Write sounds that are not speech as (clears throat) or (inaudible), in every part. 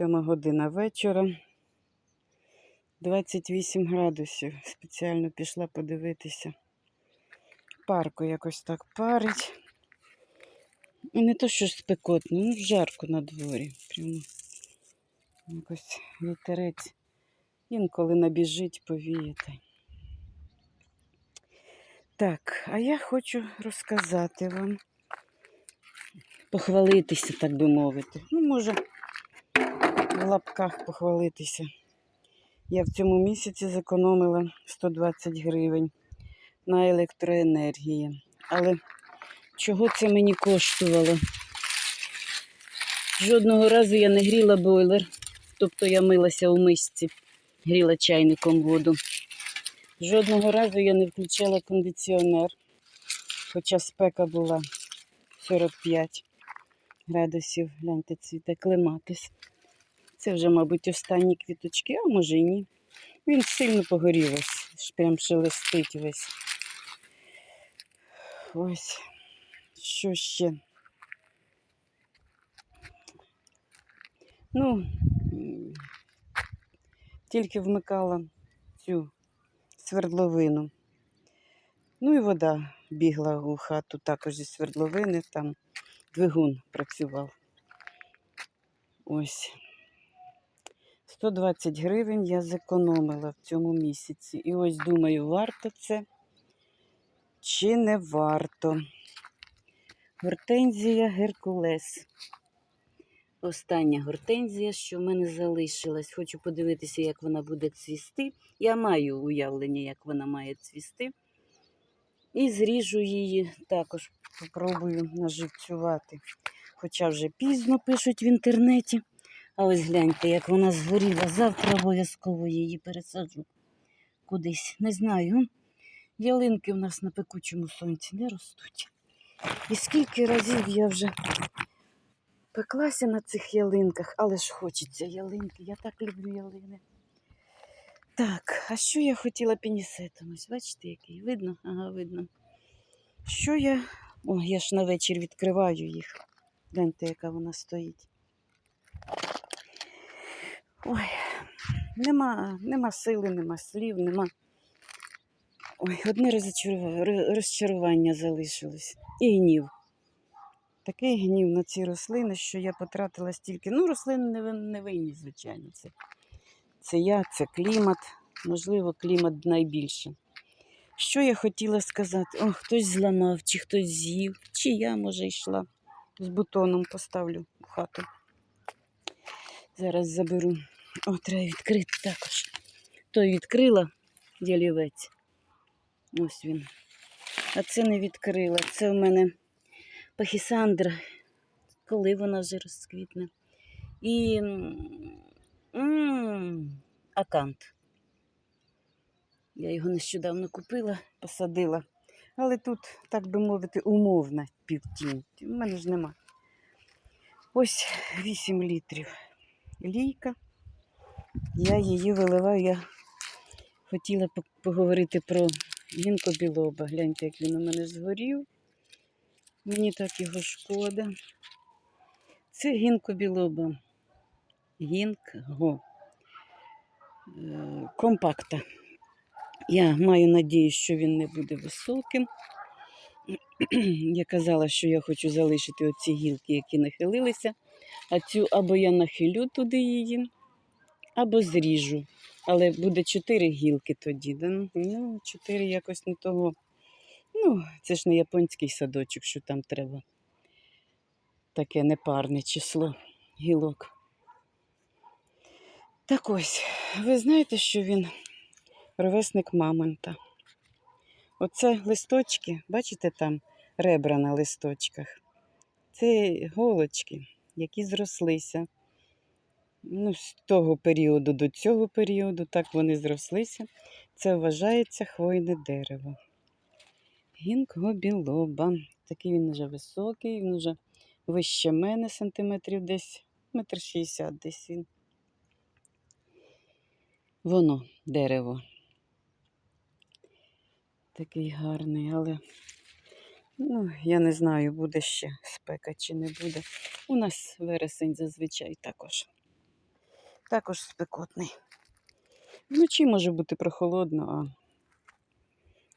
Сьома година вечора. 28 градусів. Спеціально пішла подивитися. Парку якось так парить. І не то, що спекотно, ну жарко на дворі. Прямо якось вітерець. Інколи набіжить повіяти. Так, а я хочу розказати вам, похвалитися, так би мовити. Ну, може, в лапках похвалитися. Я в цьому місяці зекономила 120 гривень на електроенергії. Але чого це мені коштувало? Жодного разу я не гріла бойлер, тобто я милася у мисці, гріла чайником воду. Жодного разу я не включала кондиціонер, хоча спека була 45 градусів. Гляньте, цвіте клематис. Це вже, мабуть, останні квіточки, а може і ні. Він сильно погорів ось, прям шелестить весь. Ось. Що ще? Ну, тільки вмикала цю свердловину. Ну і вода бігла у хату також зі свердловини, там двигун працював. Ось. 120 гривень я зекономила в цьому місяці. І ось думаю, варто це чи не варто. Гортензія Геркулес. Остання гортензія, що в мене залишилась. Хочу подивитися, як вона буде цвісти. Я маю уявлення, як вона має цвісти. І зріжу її також, попробую наживцювати. Хоча вже пізно пишуть в інтернеті. А ось гляньте, як вона згоріла. Завтра обов'язково її пересаджу кудись. Не знаю. Ялинки в нас на пекучому сонці не ростуть. І скільки разів я вже пеклася на цих ялинках, але ж хочеться ялинки. Я так люблю ялини. Так, а що я хотіла пінісетом? Ось бачите, який? Видно? Ага, видно. Що я. О, я ж на вечір відкриваю їх. Гляньте, яка вона стоїть. Ой, нема, нема сили, нема слів, нема. Ой, одне розчарування залишилось. І гнів. Такий гнів на ці рослини, що я потратила стільки. Ну, рослини не, винні, звичайно. Це, це я, це клімат. Можливо, клімат найбільше. Що я хотіла сказати? О, хтось зламав, чи хтось з'їв, чи я, може, йшла з бутоном поставлю в хату. Зараз заберу. О, треба відкрити також. Той відкрила ялівець. Ось він. А це не відкрила. Це в мене пахісандра. Коли вона вже розквітне. І м, м, акант. Я його нещодавно купила, посадила. Але тут, так би мовити, умовна півтінь. У мене ж нема. Ось 8 літрів лійка. Я її виливаю. Я хотіла поговорити про гінко білоба. Гляньте, як він у мене згорів. Мені так його шкода. Це гінко білоба. Гінко. Е, Компакта. Я маю надію, що він не буде високим. (clears throat) Я казала, що я хочу залишити оці гілки, які нахилилися, а цю або я нахилю туди її, або зріжу. Але буде чотири гілки тоді. Да? Ну, чотири якось не того. Ну, це ж не японський садочок, що там треба таке непарне число гілок. Так ось, ви знаєте, що він ровесник мамонта. Оце листочки, бачите там ребра на листочках. Це голочки, які зрослися. Ну, з того періоду до цього періоду, так вони зрослися. Це вважається хвойне дерево. Гінкго білоба. Такий він вже високий, він вже вище мене сантиметрів десь, метр шістдесят десь він. Воно дерево. Такий гарний, але ну, я не знаю, буде ще спека чи не буде. У нас вересень зазвичай також також спекотний. Вночі може бути прохолодно, а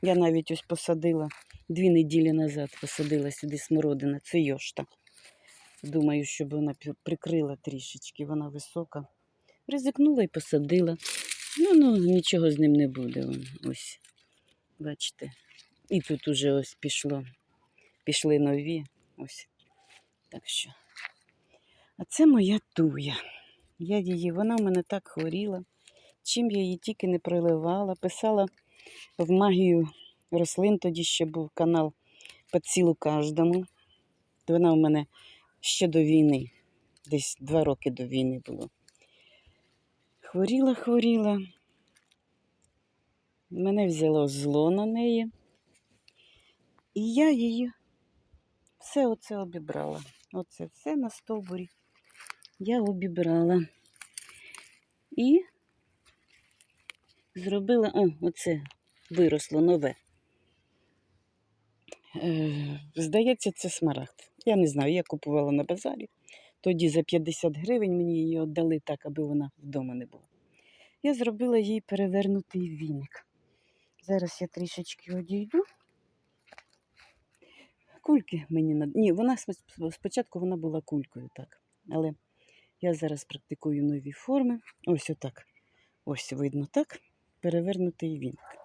я навіть ось посадила дві неділі назад посадила сюди смородина, це йошта. Думаю, щоб вона прикрила трішечки, вона висока. Ризикнула і посадила. Ну, ну, нічого з ним не буде. Ось. Бачите. І тут уже ось пішло. Пішли нові. Ось. Так що. А це моя туя. Я її, вона в мене так хворіла. Чим я її тільки не проливала. Писала в магію рослин, тоді ще був канал по цілу кожному. Вона в мене ще до війни, десь два роки до війни було. Хворіла, хворіла. Мене взяло зло на неї. І я її все оце обібрала. Оце все на стовбурі я обібрала. І зробила, о, оце виросло нове. Е, здається, це смарагд. Я не знаю, я купувала на базарі. Тоді за 50 гривень мені її віддали так, аби вона вдома не була. Я зробила їй перевернутий віник. Зараз я трішечки одійду. Кульки мені над... Ні, вона спочатку вона була кулькою, так. Але я зараз практикую нові форми. Ось отак. Ось видно так. Перевернутий віник.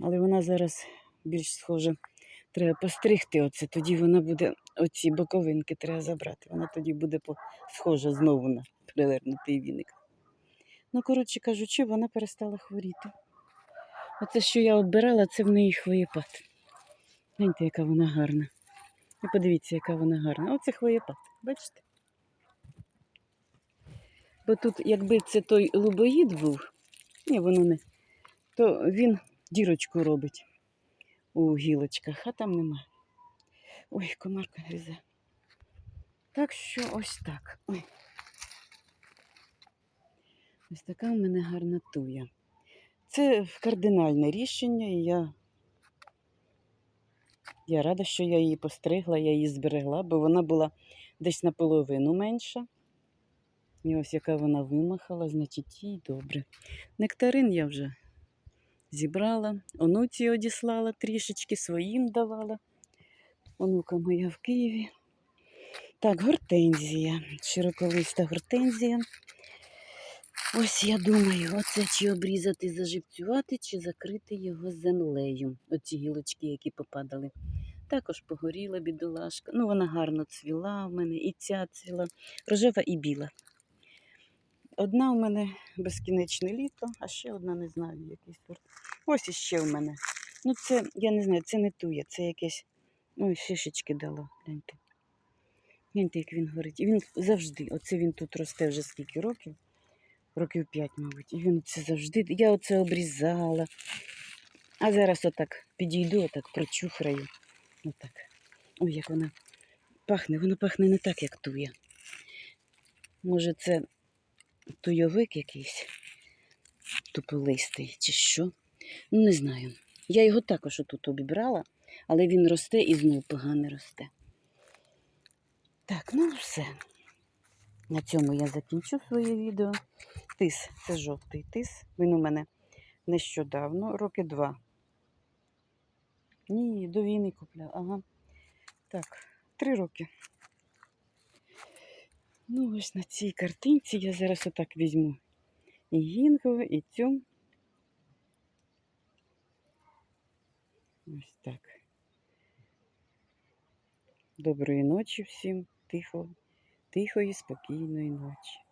Але вона зараз більш схожа. Треба постригти оце, тоді вона буде, оці боковинки треба забрати. Вона тоді буде схожа знову на перевернутий віник. Ну, коротше кажучи, вона перестала хворіти. Оце, що я оббирала, це в неї хвоєпад. Гляньте, яка вона гарна. І подивіться, яка вона гарна. Оце хвоєпад, бачите? Бо тут, якби це той лубоїд був, ні, воно не, то він дірочку робить у гілочках, а там нема. Ой, комарка гризе. Так що ось так. Ой. Ось така в мене гарна туя. Це кардинальне рішення, і я, я рада, що я її постригла, я її зберегла, бо вона була десь наполовину менша. І ось яка вона вимахала, значить їй добре. Нектарин я вже зібрала, онуці одіслала трішечки, своїм давала. Онука моя в Києві. Так, гортензія, широколиста гортензія. Ось я думаю, оце чи обрізати, заживцювати, чи закрити його землею. Оці гілочки, які попадали. Також погоріла бідолашка. Ну, вона гарно цвіла в мене, і ця цвіла, рожева і біла. Одна в мене безкінечне літо, а ще одна не знаю, який сорт. Ось іще в мене. Ну, це, я не знаю, це не тує, це якесь. Ой, шишечки дало. Гляньте. Гляньте, як він горить. І він завжди, оце він тут росте вже скільки років. Років п'ять, мабуть. І він це завжди. Я оце обрізала. А зараз отак підійду, отак прочухраю. Отак. Ой, як вона пахне. Вона пахне не так, як туя. Може, це туйовик якийсь туполистий чи що. Ну, не знаю. Я його також отут обібрала, але він росте і знову погано росте. Так, ну все. На цьому я закінчу своє відео. Тис, це жовтий тис. Він у мене нещодавно, роки два. Ні, до війни купляв. Ага. Так, три роки. Ну, ось на цій картинці я зараз отак візьму і гінгову, і цю. Ось так. Доброї ночі всім, тихо, тихої, спокійної ночі.